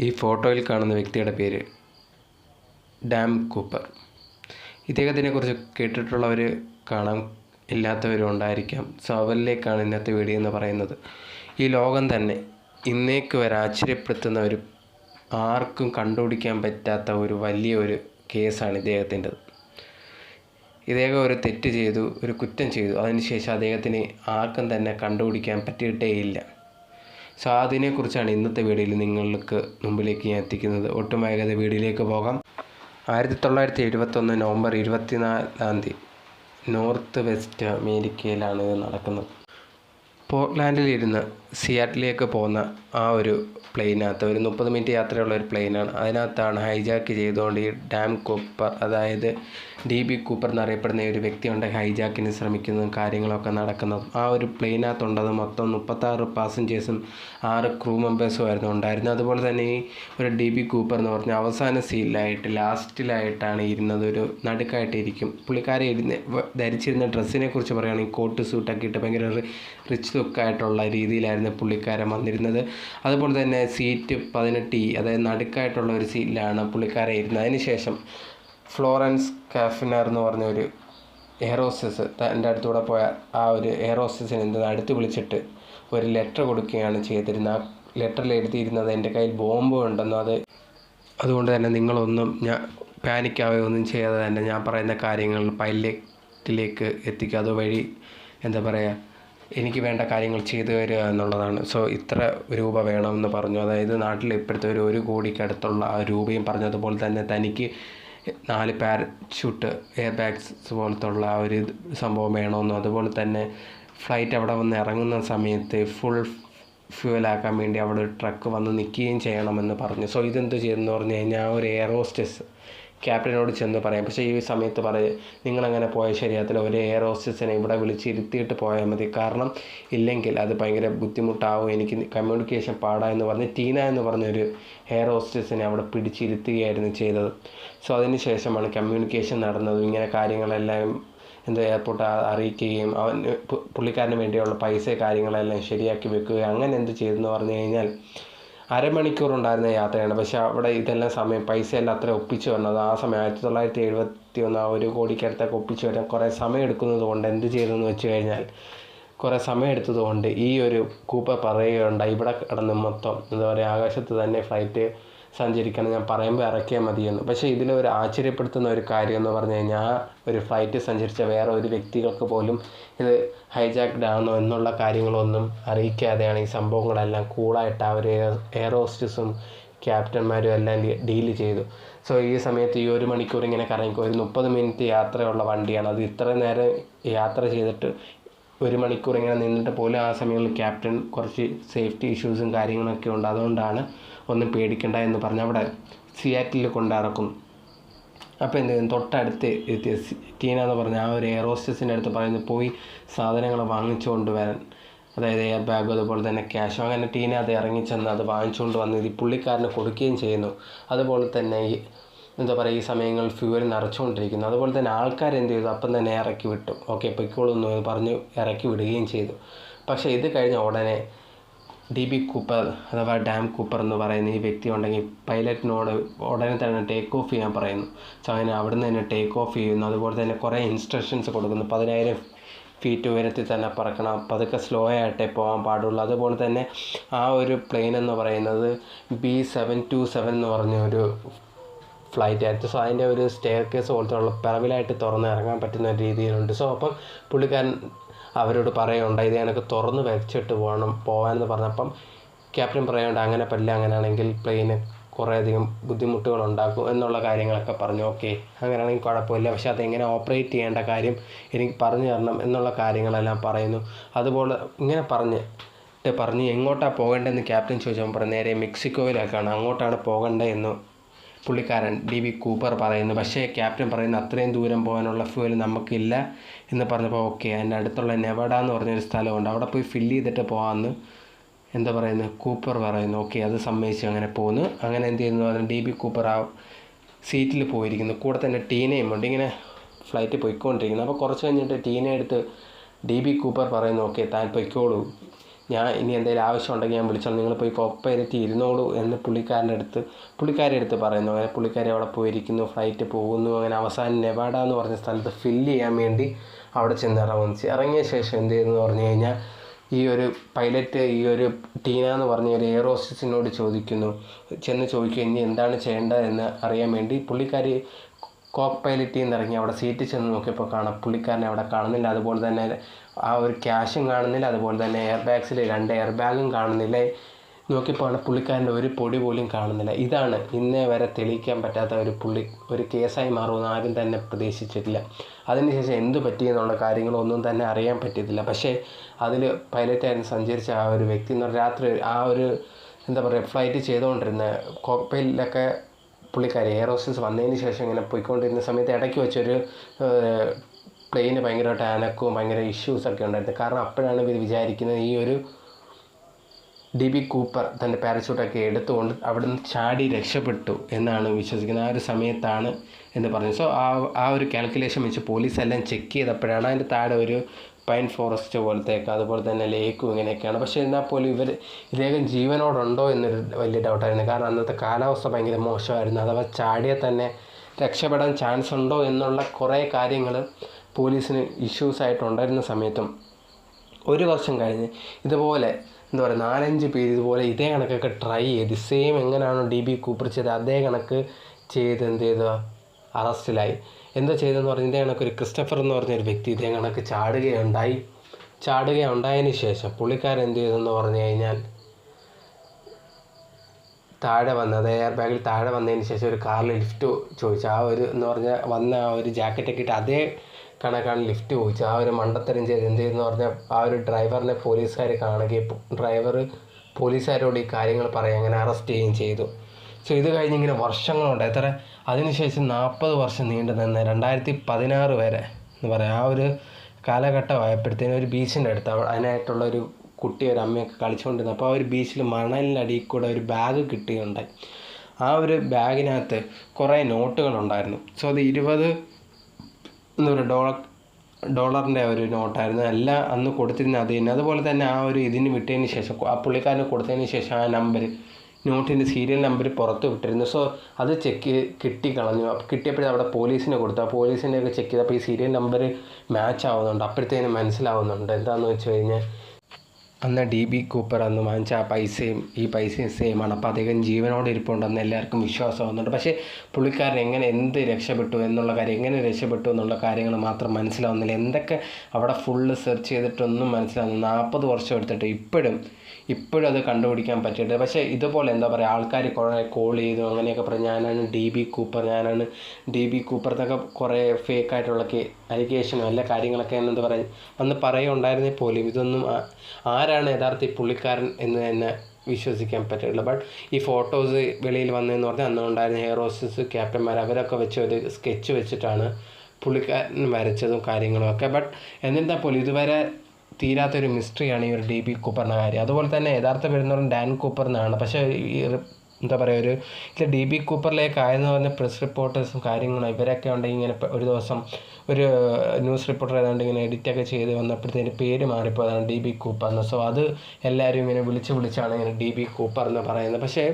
ഈ ഫോട്ടോയിൽ കാണുന്ന വ്യക്തിയുടെ പേര് ഡാം കൂപ്പർ. ഇദ്ദേഹത്തിനെ കുറിച്ച് കേട്ടിട്ടുള്ളവർ കാണാൻ ഇല്ലാത്തവരും ഉണ്ടായിരിക്കാം സോ ഇന്നത്തെ വീഡിയോ എന്ന് പറയുന്നത്. ഈ ലോകം തന്നെ ഇന്നേക്ക് വരെ ആശ്ചര്യപ്പെടുത്തുന്ന ഒരു ആർക്കും കണ്ടുപിടിക്കാൻ പറ്റാത്ത ഒരു വലിയ ഒരു കേസാണ് ഇദ്ദേഹത്തിന്റെത്. ഇദ്ദേഹം ഒരു തെറ്റ് ചെയ്തു ഒരു കുറ്റം ചെയ്തു. അതിനുശേഷം അദ്ദേഹത്തിന് ആർക്കും തന്നെ കണ്ടുപിടിക്കാൻ പറ്റിയിട്ടേയില്ല. സോ അതിനെക്കുറിച്ചാണ് ഇന്നത്തെ വീഡിയോയിൽ നിങ്ങൾക്ക് മുമ്പിലേക്ക് ഞാൻ എത്തിക്കുന്നത്. ഒട്ടും വൈകാതെ വീഡിയോയിലേക്ക് പോകാം. ആയിരത്തി തൊള്ളായിരത്തി എഴുപത്തൊന്ന് നവംബർ ഇരുപത്തിനാലാം തീയതി നോർത്ത് വെസ്റ്റ് അമേരിക്കയിലാണ് ഇത് നടക്കുന്നത്. പോർട്ട്ലാൻഡിലിരുന്ന് സിയാറ്റിലേക്ക് പോകുന്ന ആ ഒരു പ്ലെയിനകത്ത് ഒരു മുപ്പത് മിനിറ്റ് യാത്രയുള്ള ഒരു പ്ലെയിനാണ്. അതിനകത്താണ് ഹൈജാക്ക് ചെയ്തുകൊണ്ട് ഈ ഡാം കൂപ്പർ അതായത് ഡി ബി കൂപ്പർ എന്നറിയപ്പെടുന്ന ഒരു വ്യക്തിയുണ്ട് ഹൈജാക്കിന് ശ്രമിക്കുന്നതും കാര്യങ്ങളൊക്കെ നടക്കുന്നതും. ആ ഒരു പ്ലെയിനകത്തുണ്ടത് മൊത്തം മുപ്പത്താറ് പാസഞ്ചേഴ്സും ആറ് ക്രൂ മെമ്പേഴ്സും ആയിരുന്നു ഉണ്ടായിരുന്നത്. അതുപോലെ തന്നെ ഈ ഒരു ഡി ബി കൂപ്പർ എന്ന് പറഞ്ഞ അവസാന സീലിലായിട്ട് ലാസ്റ്റിലായിട്ടാണ് ഇരുന്നത്. ഒരു നടുക്കായിട്ടിരിക്കും. പുള്ളിക്കാരെ ഇരുന്ന് ധരിച്ചിരുന്ന ഡ്രസ്സിനെ കുറിച്ച് പറയുകയാണെങ്കിൽ കോട്ട് സൂട്ടൊക്കെ ഇട്ട് ഭയങ്കര റിച്ച് ലുക്കായിട്ടുള്ള രീതിയിലായിരുന്നു പുള്ളിക്കാരൻ വന്നിരുന്നത്. അതുപോലെ തന്നെ സീറ്റ് പതിനെട്ട് ഇ അതായത് നടുക്കായിട്ടുള്ള ഒരു സീറ്റിലാണ് പുള്ളിക്കാരൻ ഇരുന്നത്. അതിനുശേഷം ഫ്ലോറൻസ് കാഫിനർ എന്ന് പറഞ്ഞ ഒരു എയറോസ്റ്റസ് എന്റെ അടുത്തൂടെ പോയ ആ ഒരു എയറോസസിന് എന്ത് അടുത്ത് വിളിച്ചിട്ട് ഒരു ലെറ്റർ കൊടുക്കുകയാണ് ചെയ്തിരുന്നത്. ആ ലെറ്ററിൽ എഴുതിയിരുന്നത് എന്റെ കയ്യിൽ ബോംബ് ഉണ്ടെന്നും അത് അതുകൊണ്ട് തന്നെ നിങ്ങളൊന്നും ഞാൻ പാനിക്കാവുകയോ ഒന്നും ചെയ്യാതെ തന്നെ ഞാൻ പറയുന്ന കാര്യങ്ങൾ പൈലറ്റിലേക്ക് എത്തിക്കുക. അതുവഴി എന്താ പറയുക എനിക്ക് വേണ്ട കാര്യങ്ങൾ ചെയ്തു തരിക എന്നുള്ളതാണ്. സോ ഇത്ര രൂപ വേണമെന്ന് പറഞ്ഞു. അതായത് നാട്ടിൽ ഇപ്പോഴത്തെ ഒരു ഒരു കോടിക്കടുത്തുള്ള ആ രൂപയും പറഞ്ഞതുപോലെ തന്നെ തനിക്ക് നാല് പാരച്യൂട്ട് എയർ ബാഗ്സ് പോലത്തുള്ള ആ ഒരു സംഭവം വേണമെന്നും അതുപോലെ തന്നെ ഫ്ലൈറ്റ് അവിടെ വന്ന് ഇറങ്ങുന്ന സമയത്ത് ഫുൾ ഫ്യൂവലാക്കാൻ വേണ്ടി അവിടെ ഒരു ട്രക്ക് വന്ന് നിൽക്കുകയും ചെയ്യണമെന്ന് പറഞ്ഞു. സോ ഇതെന്ത് ചെയ്തെന്ന് പറഞ്ഞു കഴിഞ്ഞാൽ ആ ഒരു എയർ ഹോസ്റ്റസ് ക്യാപ്റ്റനോട് ചെന്ന് പറയാം. പക്ഷേ ഈ സമയത്ത് പറയും നിങ്ങളങ്ങനെ പോയാൽ ശരിയാത്തില്ല ഒരു എയർ ഹോസ്റ്റസിനെ ഇവിടെ വിളിച്ചിരുത്തിയിട്ട് പോയാൽ മതി. കാരണം ഇല്ലെങ്കിൽ അത് ഭയങ്കര ബുദ്ധിമുട്ടാവും. എനിക്ക് കമ്മ്യൂണിക്കേഷൻ പാടാ എന്ന് പറഞ്ഞ് ടീന എന്ന് പറഞ്ഞൊരു എയർ ഹോസ്റ്റസിനെ അവിടെ പിടിച്ചിരുത്തുകയായിരുന്നു ചെയ്തത്. സോ അതിന് ശേഷമാണ് കമ്മ്യൂണിക്കേഷൻ നടന്നത്. ഇങ്ങനെ കാര്യങ്ങളെല്ലാം എന്താ എയർപോർട്ട് അറിയിക്കുകയും അവൻ പുള്ളിക്കാരന് വേണ്ടിയുള്ള പൈസ കാര്യങ്ങളെല്ലാം ശരിയാക്കി വെക്കുകയും അങ്ങനെ എന്ത് ചെയ്തെന്ന് പറഞ്ഞു കഴിഞ്ഞാൽ അരമണിക്കൂർ ഉണ്ടായിരുന്ന യാത്രയാണ്. പക്ഷേ അവിടെ ഇതെല്ലാം സമയം പൈസയെല്ലാം അത്ര ഒപ്പിച്ച് വന്നത് ആ സമയം ആയിരത്തി തൊള്ളായിരത്തി എഴുപത്തി ഒന്ന് ആ ഒരു കോടിക്കടുത്തൊക്കെ ഒപ്പിച്ച് വരാൻ കുറേ സമയം എടുക്കുന്നത് കൊണ്ട് എന്ത് ചെയ്തെന്ന് വെച്ച് കഴിഞ്ഞാൽ കുറേ സമയം എടുത്തത് കൊണ്ട് ഈ ഒരു കൂപ്പ പറയുകയുണ്ടായി. ഇവിടെ കിടന്ന് മൊത്തം എന്താ പറയുക ആകാശത്ത് തന്നെ ഫ്ലൈറ്റ് സഞ്ചരിക്കണം ഞാൻ പറയുമ്പോൾ ഇറക്കിയാൽ മതിയെന്ന്. പക്ഷേ ഇതിൽ ഒരു ആശ്ചര്യപ്പെടുത്തുന്ന ഒരു കാര്യം എന്ന് പറഞ്ഞു കഴിഞ്ഞാൽ ഒരു ഫ്ലൈറ്റ് സഞ്ചരിച്ച വേറെ ഒരു വ്യക്തികൾക്ക് പോലും ഇത് ഹൈജാക്ക്ഡ് ആണോ എന്നുള്ള കാര്യങ്ങളൊന്നും അറിയിക്കാതെയാണ് ഈ സംഭവങ്ങളെല്ലാം കൂളായിട്ട് അവർ എയർ ഹോസ്റ്റസും ക്യാപ്റ്റന്മാരും എല്ലാം ഡീൽ ചെയ്തു. സോ ഈ സമയത്ത് ഈ ഒരു മണിക്കൂർ ഇങ്ങനെ കറങ്ങിക്കും ഒരു മുപ്പത് മിനിറ്റ് യാത്രയുള്ള വണ്ടിയാണ്. അത് ഇത്ര നേരം യാത്ര ചെയ്തിട്ട് ഒരു മണിക്കൂർ ഇങ്ങനെ നിന്നിട്ട് പോലും ആ സമയങ്ങളിൽ ക്യാപ്റ്റൻ കുറച്ച് സേഫ്റ്റി ഇഷ്യൂസും കാര്യങ്ങളൊക്കെ ഉണ്ട്. അതുകൊണ്ടാണ് ഒന്നും പേടിക്കണ്ട എന്ന് പറഞ്ഞ് അവിടെ സിയാറ്റിൽ കൊണ്ടിറക്കും അപ്പോൾ എന്ത് തൊട്ടടുത്ത് എത്തിയ ടീന എന്ന് പറഞ്ഞ ആ ഒരു എയർ ഹോസ്റ്റസിന്റെ അടുത്ത് പറയുന്നത് പോയി സാധനങ്ങൾ വാങ്ങിച്ചുകൊണ്ട് വരാൻ അതായത് എയർ ബാഗ് അതുപോലെ തന്നെ ക്യാഷ്. അങ്ങനെ ടീന അത് ഇറങ്ങി ചെന്ന് അത് വാങ്ങിച്ചുകൊണ്ട് വന്ന് ഈ പുള്ളിക്കാരന് കൊടുക്കുകയും ചെയ്യുന്നു. അതുപോലെ തന്നെ ഈ എന്താ പറയുക ഈ സമയങ്ങളിൽ ഫ്യൂവൽ നിറച്ചുകൊണ്ടിരിക്കുന്നു. അതുപോലെ തന്നെ ആൾക്കാർ എന്ത് ചെയ്തു? അപ്പം തന്നെ ഇറക്കി വിട്ടു. ഓക്കെ പൊയ്ക്കോളൂന്ന് പറഞ്ഞ് ഇറക്കി വിടുകയും ചെയ്തു. പക്ഷേ ഇത് കഴിഞ്ഞ ഉടനെ ഡി ബി കൂപ്പർ അഥവാ ഡാം കൂപ്പർ എന്ന് പറയുന്ന ഈ വ്യക്തി ഉണ്ടെങ്കിൽ പൈലറ്റിനോട് ഉടനെ തന്നെ ടേക്ക് ഓഫ് ചെയ്യാൻ പറയുന്നു. സോ അങ്ങനെ അവിടുന്ന് തന്നെ ടേക്ക് ഓഫ് ചെയ്യുന്നു. അതുപോലെ തന്നെ കുറേ ഇൻസ്ട്രക്ഷൻസ് കൊടുക്കുന്നു. പതിനായിരം ഫീറ്റ് ഉയരത്തിൽ തന്നെ പറക്കണം. പതുക്കെ സ്ലോ ആയിട്ടേ പോകാൻ പാടുള്ളൂ. അതുപോലെ തന്നെ ആ ഒരു പ്ലെയിൻ എന്ന് പറയുന്നത് ബി സെവൻ ടു സെവൻ എന്ന് പറഞ്ഞ ഒരു ഫ്ലൈറ്റ് ആയിരുന്നു. സോ അതിന്റെ ഒരു സ്റ്റെയർ കേസ് പോലത്തെ ഉള്ള പിറവിലായിട്ട് തുറന്ന് ഇറങ്ങാൻ പറ്റുന്ന രീതിയിലുണ്ട്. സോ അപ്പം പുള്ളിക്കാരൻ അവരോട് പറയുന്നുണ്ട് ഇത് എനിക്ക് തുറന്ന് വെച്ചിട്ട് പോകണം പോകാമെന്ന് പറഞ്ഞപ്പം ക്യാപ്റ്റൻ പറയുണ്ട് അങ്ങനെ പറ്റില്ല അങ്ങനെയാണെങ്കിൽ പ്ലെയിന് കുറേയധികം ബുദ്ധിമുട്ടുകൾ ഉണ്ടാക്കും എന്നുള്ള കാര്യങ്ങളൊക്കെ പറഞ്ഞു. ഓക്കെ അങ്ങനെയാണെങ്കിൽ കുഴപ്പമില്ല. പക്ഷേ അതെങ്ങനെ ഓപ്പറേറ്റ് ചെയ്യേണ്ട കാര്യം എനിക്ക് പറഞ്ഞു തരണം എന്നുള്ള കാര്യങ്ങളെല്ലാം പറയുന്നു. അതുപോലെ ഇങ്ങനെ പറഞ്ഞ് പറഞ്ഞ് എങ്ങോട്ടാണ് പോകേണ്ടതെന്ന് ക്യാപ്റ്റൻ ചോദിച്ചപ്പോൾ പറഞ്ഞു നേരെ മെക്സിക്കോയിലേക്കാണ്. അങ്ങോട്ടാണ് പോകേണ്ടത് എന്ന് പുള്ളിക്കാരൻ ഡി വി കൂപ്പർ പറയുന്നു പക്ഷേ ക്യാപ്റ്റൻ പറയുന്നു അത്രയും ദൂരം പോകാനുള്ള ഫ്യൂവൽ നമുക്കില്ല എന്ന് പറഞ്ഞപ്പോൾ ഓക്കെ അതിന്റെ അടുത്തുള്ള നെവഡ എന്ന് പറഞ്ഞൊരു സ്ഥലമുണ്ട് അവിടെ പോയി ഫില്ല് ചെയ്തിട്ട് പോകാമെന്ന് എന്താ പറയുന്നത് കൂപ്പർ പറയുന്നു. ഓക്കെ അത് സമ്മതിച്ച് അങ്ങനെ പോകുന്നു അങ്ങനെ എന്ത് ചെയ്യുന്നു പറഞ്ഞാൽ ഡി ബി കൂപ്പർ ആ സീറ്റിൽ പോയിരിക്കുന്നു. കൂടെ തന്നെ ടീനയും ഉണ്ട് ഇങ്ങനെ ഫ്ലൈറ്റ് പോയിക്കൊണ്ടിരിക്കുന്നു. അപ്പോൾ കുറച്ച് കഴിഞ്ഞിട്ട് ടീന എടുത്ത് ഡി ബി കൂപ്പർ പറയുന്നു ഓക്കെ താൻ പൊയ്ക്കോളൂ. ഞാൻ ഇനി എന്തെങ്കിലും ആവശ്യം ഉണ്ടെങ്കിൽ ഞാൻ വിളിച്ചോളാം. നിങ്ങൾ പോയി കൊപ്പയിലെത്തി ഇരുന്നോളൂ എന്ന് പുള്ളിക്കാരന്റെ അടുത്ത് പുള്ളിക്കാരി അടുത്ത് പറയുന്നു. അങ്ങനെ പുള്ളിക്കാരി അവിടെ പോയിരിക്കുന്നു ഫ്ലൈറ്റ് പോകുന്നു. അങ്ങനെ അവസാനം നെവാഡ എന്ന് പറഞ്ഞ സ്ഥലത്ത് ഫില്ല് ചെയ്യാൻ വേണ്ടി അവിടെ ചെന്ന് ഇറങ്ങുന്നു ഇറങ്ങിയ ശേഷം എന്ത് ചെയ്തെന്ന് പറഞ്ഞു കഴിഞ്ഞാൽ ഈ ഒരു പൈലറ്റ് ഈ ഒരു ടീന എന്ന് പറഞ്ഞ ഒരു എയർ ഹോസ്റ്റസിനോട് ചോദിക്കുന്നു. ചെന്ന് ചോദിക്കുക ഇനി എന്താണ് ചെയ്യേണ്ടത് എന്ന് അറിയാൻ വേണ്ടി? പുള്ളിക്കാരി കോക്ക് പൈലറ്റിൽ നിന്ന് ഇറങ്ങി അവിടെ സീറ്റിൽ ചെന്ന് നോക്കിയപ്പോൾ കാണാം പുള്ളിക്കാരനെ അവിടെ കാണുന്നില്ല. അതുപോലെ തന്നെ ആ ഒരു ക്യാഷും കാണുന്നില്ല. അതുപോലെ തന്നെ എയർ ബാഗ്സിൽ രണ്ട് എയർ ബാഗും കാണുന്നില്ല. നോക്കിയപ്പോൾ പുള്ളിക്കാരന്റെ ഒരു പൊടി പോലും കാണുന്നില്ല. ഇതാണ് ഇന്നേ വരെ തെളിയിക്കാൻ പറ്റാത്ത ഒരു പുള്ളി ഒരു കേസായി മാറുമെന്ന് ആരും തന്നെ പ്രതീക്ഷിച്ചിട്ടില്ല. അതിനുശേഷം എന്ത് പറ്റിയെന്നുള്ള കാര്യങ്ങളൊന്നും തന്നെ അറിയാൻ പറ്റിയിട്ടില്ല. പക്ഷേ അതിൽ പൈലറ്റായിരുന്നു സഞ്ചരിച്ച ആ ഒരു വ്യക്തി എന്ന് രാത്രി ആ ഒരു എന്താ പറയുക ഫ്ലൈറ്റ് ചെയ്തുകൊണ്ടിരുന്ന കോക്പൈലിലൊക്കെ പുള്ളിക്കാരി എയർ ഹോസ്റ്റസ് വന്നതിന് ശേഷം ഇങ്ങനെ പോയിക്കൊണ്ടിരുന്ന സമയത്ത് ഇടയ്ക്ക് വെച്ചൊരു പ്ലെയിന് ഭയങ്കരമായിട്ട് അനക്കവും ഭയങ്കര ഇഷ്യൂസൊക്കെ ഉണ്ടായിരുന്നു. കാരണം അപ്പോഴാണ് ഇവർ വിചാരിക്കുന്നത് ഈ ഒരു ഡി ബി കൂപ്പർ തന്റെ പാരച്യൂട്ടൊക്കെ എടുത്തുകൊണ്ട് അവിടുന്ന് ചാടി രക്ഷപ്പെട്ടു എന്നാണ് വിശ്വസിക്കുന്നത്. ആ ഒരു സമയത്താണ് എന്ന് പറഞ്ഞു. സോ ആ ആ ഒരു കാൽക്കുലേഷൻ വെച്ച് പോലീസ് എല്ലാം ചെക്ക് ചെയ്തപ്പോഴാണ് അതിന്റെ താഴെ ഒരു പൈൻ ഫോറസ്റ്റ് പോലത്തേക്ക് അതുപോലെ തന്നെ ലേക്കും ഇങ്ങനെയൊക്കെയാണ്. പക്ഷേ എന്നാൽ പോലും ഇവർ ഇദ്ദേഹം ജീവനോടുണ്ടോ എന്നൊരു വലിയ ഡൗട്ടായിരുന്നു. കാരണം അന്നത്തെ കാലാവസ്ഥ ഭയങ്കര മോശമായിരുന്നു. അഥവാ ചാടിയാൽ തന്നെ രക്ഷപ്പെടാൻ ചാൻസ് ഉണ്ടോ എന്നുള്ള കുറേ കാര്യങ്ങൾ പോലീസിന് ഇഷ്യൂസ് ആയിട്ടുണ്ടായിരുന്ന സമയത്തും ഒരു വർഷം കഴിഞ്ഞ് ഇതുപോലെ എന്താ പറയുക നാലഞ്ച് പേര് ഇതുപോലെ ഇതേ കണക്കൊക്കെ ട്രൈ ചെയ്ത് സെയിം എങ്ങനെയാണോ ഡി ബി കൂപ്പർ ചെയ്ത് അതേ കണക്ക് ചെയ്ത് എന്ത് ചെയ്തു? അറസ്റ്റിലായി. എന്താ ചെയ്തതെന്ന് പറഞ്ഞാൽ ഇതേ കണക്ക് ഒരു ക്രിസ്റ്റഫർ എന്ന് പറഞ്ഞൊരു വ്യക്തി ഇതേ കണക്ക് ചാടുകയുണ്ടായി. ചാടുകയുണ്ടായതിന് ശേഷം പുള്ളിക്കാരൻ എന്ത് ചെയ്തെന്ന് പറഞ്ഞു കഴിഞ്ഞാൽ താഴെ വന്ന് അത് എയർ ബാഗിൽ താഴെ വന്നതിന് ശേഷം ഒരു കാറിൽ ലിഫ്റ്റ് ചോദിച്ചു. ആ ഒരു എന്ന് പറഞ്ഞാൽ വന്ന ആ ഒരു ജാക്കറ്റൊക്കെ ഇട്ട് അതേ കണക്കാണ് ലിഫ്റ്റ് ചോദിച്ചു ആ ഒരു മണ്ടത്തരം ചെയ്ത് എന്ത് ചെയ്തെന്ന് പറഞ്ഞാൽ ആ ഒരു ഡ്രൈവറിനെ പോലീസുകാർ കാണുകയും ഡ്രൈവർ പോലീസുകാരോട് ഈ കാര്യങ്ങൾ പറയുക അങ്ങനെ അറസ്റ്റ് ചെയ്യുകയും ചെയ്തു. സോ ഇത് കഴിഞ്ഞ് ഇങ്ങനെ വർഷങ്ങളുണ്ട്. എത്ര അതിനുശേഷം നാൽപ്പത് വർഷം നീണ്ടു നിന്ന് രണ്ടായിരത്തി പതിനാറ് വരെ എന്ന് പറയാം. ആ ഒരു കാലഘട്ടമായപ്പോഴത്തേനും ഒരു ബീച്ചിന്റെ അടുത്ത് അതിനായിട്ടുള്ള ഒരു കുട്ടി ഒരു അമ്മയൊക്കെ കളിച്ചുകൊണ്ടിരുന്നു. അപ്പോൾ ആ ഒരു ബീച്ചിൽ അടിയിൽ കൂടെ ഒരു ബാഗ് കിട്ടുകയുണ്ടായി ആ ഒരു ബാഗിനകത്ത് കുറേ നോട്ടുകളുണ്ടായിരുന്നു. സോ അത് ഇരുപത് എന്താ പറയുക ഡോളർ ഡോളറിന്റെ ഒരു നോട്ടായിരുന്നു. എല്ലാം അന്ന് കൊടുത്തിരുന്ന അത് തന്നെ അതുപോലെ തന്നെ ആ ഒരു ഇതിന് വിട്ടതിന് ശേഷം ആ പുള്ളിക്കാരന് കൊടുത്തതിന് ശേഷം ആ നമ്പർ നോട്ടിന്റെ സീരിയൽ നമ്പർ പുറത്ത് വിട്ടിരുന്നു. സോ അത് ചെക്ക് കിട്ടി കളഞ്ഞു. കിട്ടിയപ്പോഴേ അവിടെ പോലീസിനെ കൊടുത്തു. ആ പോലീസിന്റെ ഒക്കെ ചെക്ക് ചെയ്തപ്പോൾ ഈ സീരിയൽ നമ്പർ മാച്ച് ആവുന്നുണ്ട്. അപ്പോഴത്തേനും മനസ്സിലാവുന്നുണ്ട്. എന്താണെന്ന് വെച്ച് കഴിഞ്ഞാൽ അന്ന് ഡി ബി കൂപ്പർ അന്ന് വാങ്ങിച്ച ആ പൈസയും ഈ പൈസയും സെയിം ആണ്. അപ്പോൾ അദ്ദേഹം ജീവനോടെ ഇരിപ്പുണ്ടെന്ന് എല്ലാവർക്കും വിശ്വാസം വിശ്വാസമാവുന്നുണ്ട് പക്ഷേ പുള്ളിക്കാരൻ എങ്ങനെ എന്ത് രക്ഷപ്പെട്ടു എന്നുള്ള കാര്യം എങ്ങനെ രക്ഷപ്പെട്ടു എന്നുള്ള കാര്യങ്ങൾ മാത്രം മനസ്സിലാവുന്നില്ല. എന്തൊക്കെ അവിടെ ഫുള്ള് സെർച്ച് ചെയ്തിട്ടൊന്നും മനസ്സിലാവുന്നില്ല. നാൽപ്പത് വർഷം എടുത്തിട്ട് ഇപ്പോഴും ഇപ്പോഴും അത് കണ്ടുപിടിക്കാൻ പറ്റിയിട്ട് പക്ഷേ ഇതുപോലെ എന്താ പറയുക ആൾക്കാർ കുറേ കോൾ ചെയ്തു. അങ്ങനെയൊക്കെ പറഞ്ഞു ഞാനാണ് ഡി ബി കൂപ്പർ ഞാനാണ് ഡി ബി കൂപ്പർ എന്നൊക്കെ കുറേ ഫേക്ക് ആയിട്ടുള്ള അലിഗേഷനും എല്ലാ കാര്യങ്ങളൊക്കെ എന്താ പറയുക അന്ന് പറയുണ്ടായിരുന്നേ പോലും. ഇതൊന്നും ആരാണ് യഥാർത്ഥ പുള്ളിക്കാരൻ എന്ന് തന്നെ വിശ്വസിക്കാൻ പറ്റില്ല ബട്ട് ഈ ഫോട്ടോസ് വെളിയിൽ വന്നതെന്ന് പറഞ്ഞാൽ അന്ന് ഉണ്ടായിരുന്ന ക്യാപ്റ്റന്മാർ അവരൊക്കെ വെച്ച് ഒരു സ്കെച്ച് വെച്ചിട്ടാണ് പുള്ളിക്കാരൻ വരച്ചതും കാര്യങ്ങളും ഒക്കെ. ബട്ട് എന്നിരുന്നാൽ പോലും ഇതുവരെ തീരാത്തൊരു മിസ്റ്ററിയാണ് ഈ ഒരു ഡി ബി കൂപ്പറിന്റെ കാര്യം. അതുപോലെ തന്നെ യഥാർത്ഥ പേരെന്ന് ഡാൻ കൂപ്പർ എന്നാണ്. പക്ഷേ ഈ എന്താ പറയുക ഒരു ഇത് ഡി ബി കൂപ്പറിലേക്ക് ആയെന്ന് പറഞ്ഞ പ്രസ് റിപ്പോർട്ടേഴ്സും കാര്യങ്ങളും ഇവരൊക്കെ ഉണ്ടെങ്കിൽ ഇങ്ങനെ ഒരു ദിവസം ഒരു ന്യൂസ് റിപ്പോർട്ടർ ഏതാണ്ട് ഇങ്ങനെ എഡിറ്റൊക്കെ ചെയ്ത് വന്നപ്പോഴത്തേന് പേര് മാറിപ്പോയതാണ് ഡി ബി കൂപ്പർ എന്ന്. സോ അത് എല്ലാവരും ഇങ്ങനെ വിളിച്ച് വിളിച്ചാണ് ഇങ്ങനെ ഡി ബി കൂപ്പർ എന്ന് പറയുന്നത്. പക്ഷേ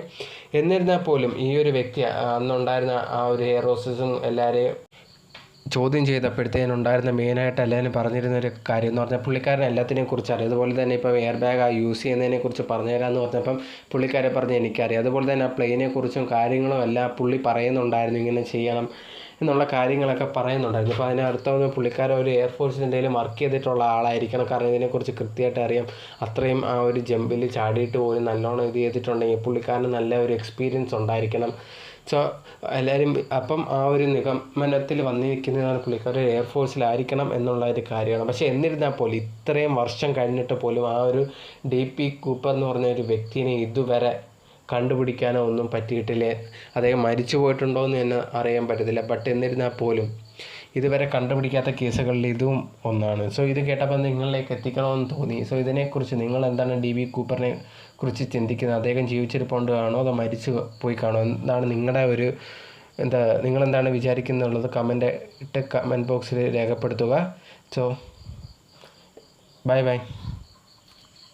എന്നിരുന്നാൽ പോലും ഈ ഒരു വ്യക്തി അന്നുണ്ടായിരുന്ന ആ ഒരു ഹെയർ ഹോസ്റ്റസും എല്ലാവരെയും ചോദ്യം ചെയ്തപ്പോഴത്തേനുണ്ടായിരുന്ന മെയിനായിട്ട് എല്ലാവരും പറഞ്ഞിരുന്ന ഒരു കാര്യം എന്ന് പറഞ്ഞാൽ പുള്ളിക്കാരൻ എല്ലാത്തിനെയും കുറിച്ച് അറിയാം അതുപോലെ തന്നെ ഇപ്പോൾ എയർ ബാഗ് യൂസ് ചെയ്യുന്നതിനെ കുറിച്ച് പറഞ്ഞുതരാമെന്ന് പറഞ്ഞപ്പം പുള്ളിക്കാരെ പറഞ്ഞ് എനിക്കറിയാം. അതുപോലെ തന്നെ ആ പ്ലെയിനെ കുറിച്ചും കാര്യങ്ങളും എല്ലാം പുള്ളി പറയുന്നുണ്ടായിരുന്നു ഇങ്ങനെ ചെയ്യണം എന്നുള്ള കാര്യങ്ങളൊക്കെ പറയുന്നുണ്ടായിരുന്നു. അപ്പോൾ അതിനർത്ഥം പുള്ളിക്കാരൻ ഒരു എയർഫോഴ്സിന്റെ എന്തെങ്കിലും വർക്ക് ചെയ്തിട്ടുള്ള ആളായിരിക്കണം. കാരണം ഇതിനെക്കുറിച്ച് കൃത്യമായിട്ട് അറിയാം. അത്രയും ആ ഒരു ജമ്പിൽ ചാടിയിട്ട് പോയി നല്ലോണം ഇത് ചെയ്തിട്ടുണ്ടെങ്കിൽ പുള്ളിക്കാരന് നല്ല ഒരു എക്സ്പീരിയൻസ് ഉണ്ടായിരിക്കണം. സോ എല്ലാവരും അപ്പം ആ ഒരു നിഗമനത്തിൽ വന്നിരിക്കുന്നതാണ് പുള്ളിക്കാർ എയർഫോഴ്സിലായിരിക്കണം എന്നുള്ള ഒരു കാര്യമാണ്. പക്ഷേ എന്നിരുന്നാൽ പോലും ഇത്രയും വർഷം കഴിഞ്ഞിട്ട് പോലും ആ ഒരു ഡി പി കൂപ്പർ എന്ന് പറഞ്ഞ ഒരു വ്യക്തിനെ ഇതുവരെ കണ്ടുപിടിക്കാനോ ഒന്നും പറ്റിയിട്ടില്ല? അദ്ദേഹം മരിച്ചു പോയിട്ടുണ്ടോ എന്ന് തന്നെ അറിയാൻ പറ്റത്തില്ല. ബട്ട് എന്നിരുന്നാൽ പോലും ഇതുവരെ കണ്ടുപിടിക്കാത്ത കേസുകളിൽ ഇതും ഒന്നാണ്. സോ ഇത് കേട്ടപ്പോൾ നിങ്ങളിലേക്ക് എത്തിക്കണമെന്ന് തോന്നി. സോ ഇതിനെക്കുറിച്ച് നിങ്ങൾ എന്താണ് ഡി ബി കൂപ്പറിനെ കുറിച്ച് ചിന്തിക്കുന്നത്? അദ്ദേഹം ജീവിച്ചിരിപ്പുണ്ട് കാണോ അതോ മരിച്ചു പോയി കാണോ എന്താണ് നിങ്ങളുടെ ഒരു എന്താ നിങ്ങളെന്താണ് വിചാരിക്കുന്നുള്ളത്? കമന്റ് ഇട്ട് കമന്റ് ബോക്സിൽ രേഖപ്പെടുത്തുക. So bye bye